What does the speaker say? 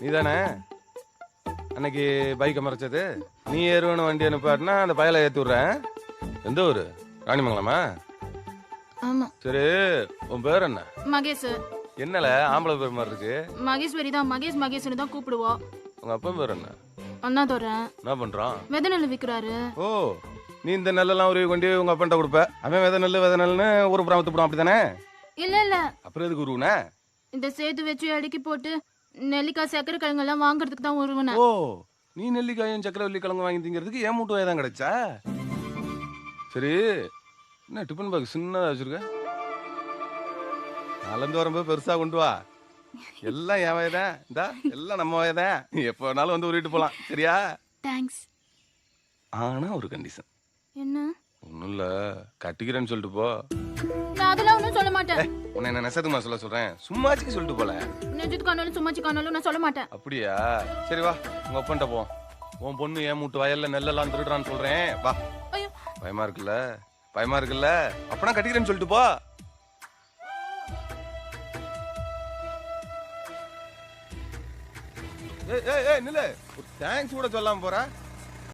நீ தானே அன்னைக்கு பைக்கை மறைச்சது. நீ ஏறுவனு வண்டி அனுப்பாட்டினா அந்த பயலை ஏற்றி விட்றேன் எந்த ஊர்? ராணிமங்கலமா? ஆமா. சரி உன் பேர் என்ன? மகேஷ். என்னல? ஆம்பளை பேர் மாதிரி இருக்கு. மகேஸ்வரி தான் மகேஷ் மகேஷ்னு தான் கூப்பிடுவோம் உங்க அப்பா பேர் என்ன? அண்ணாதோரன் என்ன பண்றான்? விதை நெல் விற்கிறாரு ஓ நீ இந்த நெல்லெல்லாம் உருவி கொண்டு உங்க அப்பன்ட்ட கொடுப்ப. அவன் வித நெல் வித நெல்லுன்னு ஒரு புறம் வித்துப்படும் அப்படித்தானே? இல்ல இல்ல. அப்புறம் எதுக்கு உருவுனே? இந்த சேத்து வச்சு அடுக்கி போட்டு நெல்லிக்காய் சக்கரை கிழங்கெல்லாம் வாங்குறதுக்கு தான் உருவன ஓ நீ நெல்லிக்காயும் சக்கரவள்ளி கிழங்கு வாங்கி திங்கிறதுக்கு ஏன் மூட்டு தான் கிடைச்சா? சரி என்ன டிஃபன் பேக் சின்னதா வச்சிருக்க? நாலந்து வரும்போது பெருசா கொண்டு வா. எல்லாம் என் வயதான் இந்தா எல்லாம் நம்ம வயதான் எப்போ வேணாலும் வந்து உருவிட்டு போலாம். சரியா? தேங்க்ஸ் ஆனா ஒரு கண்டிஷன் என்ன? ஒன்றும் இல்லை. கட்டிக்கிறேன்னு சொல்லிட்டு போ. நான் அதெல்லாம் ஒன்றும் சொல்ல மாட்டேன். உன்னை என்ன நெசத்துமா சொல்ல சொல்றேன்? சும்மாச்சுக்கு சொல்லிட்டு போல. நெஞ்சத்து காணாலும் சும்மாச்சி காணாலும் நான் சொல்ல மாட்டேன். அப்படியா? சரி வா உங்க அப்பன்ட்ட போ. உன் பொண்ணு ஏன் மூட்டு வயல்ல நெல்லெல்லாம் திருடுறான்னு சொல்றேன். வா. பயமா இருக்குல்ல? பயமா இருக்குல்ல? அப்பனா கட்டிக்கிறேன்னு சொல்லிட்டு போ. ஏய் ஏய் ஏய் நில்லு. தேங்க்ஸ் கூட சொல்லாம போற.